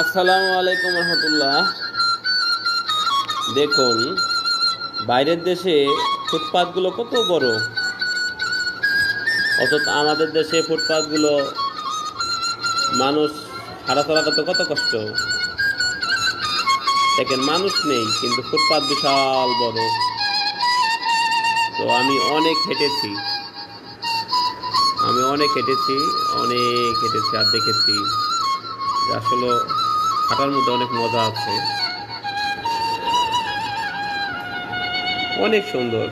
আসসালামু আলাইকুম রহমতুল্লাহ। দেখুন, বাইরের দেশে ফুটপাতগুলো কত বড়। অথচ আমাদের দেশে ফুটপাতগুলো মানুষ হাঁটাচলা করতে কত কষ্ট। দেখেন, মানুষ নেই, কিন্তু ফুটপাত বিশাল বড়। তো আমি অনেক হেঁটেছি। আমি অনেক হেঁটেছি অনেক হেঁটেছি আর দেখেছি। আসলে হাঁটার মধ্যে অনেক মজা আছে। অনেক সুন্দর।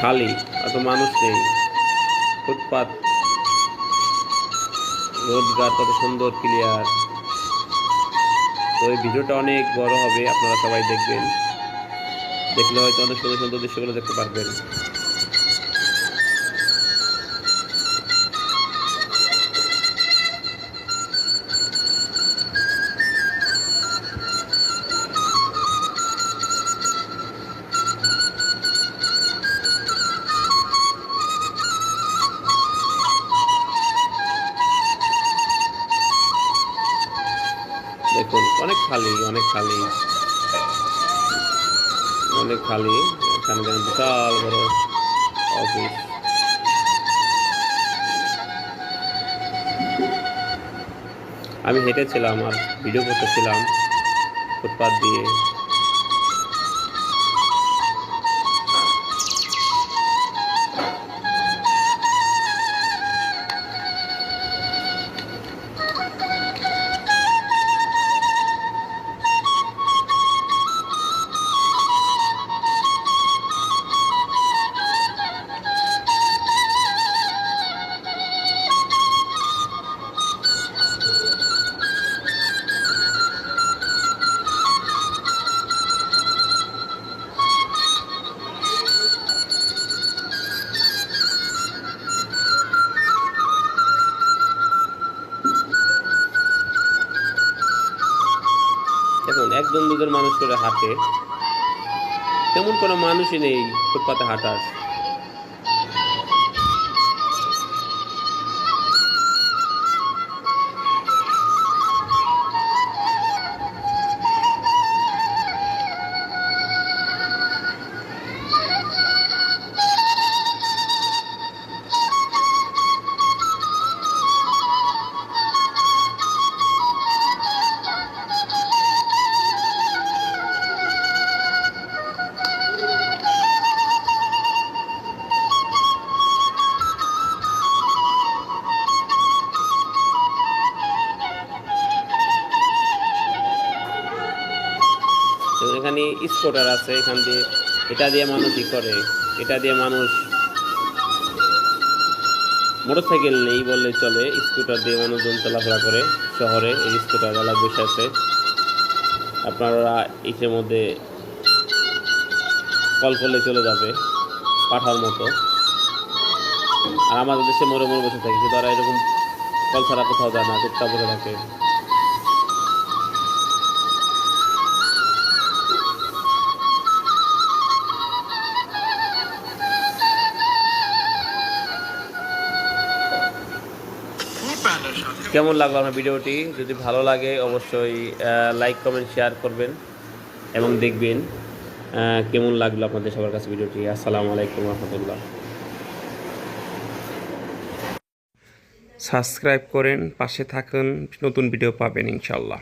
খালি, এত মানুষ নেই। ফুটপাত রোডঘাট কত সুন্দর ক্লিয়ার তো এই ভিডিওটা অনেক বড় হবে, আপনারা সবাই দেখবেন। দেখলে হয়তো অনেক সুন্দর সুন্দর দৃশ্যগুলো দেখতে পারবেন। অনেক খালি অনেক খালি। অনেক খালি। এখানে যেন বিশাল বড় অফিস আমি হেঁটেছিলাম আর ভিডিও করতেছিলাম ফুটপাথ দিয়ে। দুজন মানুষ করে হাঁটে তেমন কোনো মানুষই নেই ফুটপাতে হাঁটার। এখানে স্কুটার আছে, এখান দিয়ে এটা দিয়ে মানুষ ই করে, এটা দিয়ে মানুষ মোটর সাইকেল নেই বললে চলে, স্কুটার দিয়ে মানুষজন চলাফেরা করে শহরে, এই স্কুটার এলাকা বসে আছে। আপনারা ইসের মধ্যে কল করলে চলে যাবে, পাঠার মতো। আর আমাদের দেশে মরে মরে বসে থাকে, কিন্তু তারা এরকম কল ছাড়া কোথাও যায় না চুপচাপ বসে থাকে। কেমন লাগল আমার ভিডিওটি? যদি ভালো লাগে, অবশ্যই লাইক কমেন্ট শেয়ার করবেন এবং দেখবেন কেমন লাগল আপনাদের সবার কাছে ভিডিওটি। আসসালামু আলাইকুম রহমতুল্লাহ। সাবস্ক্রাইব করেন, পাশে থাকুন, নতুন ভিডিও পাবেন ইনশাল্লাহ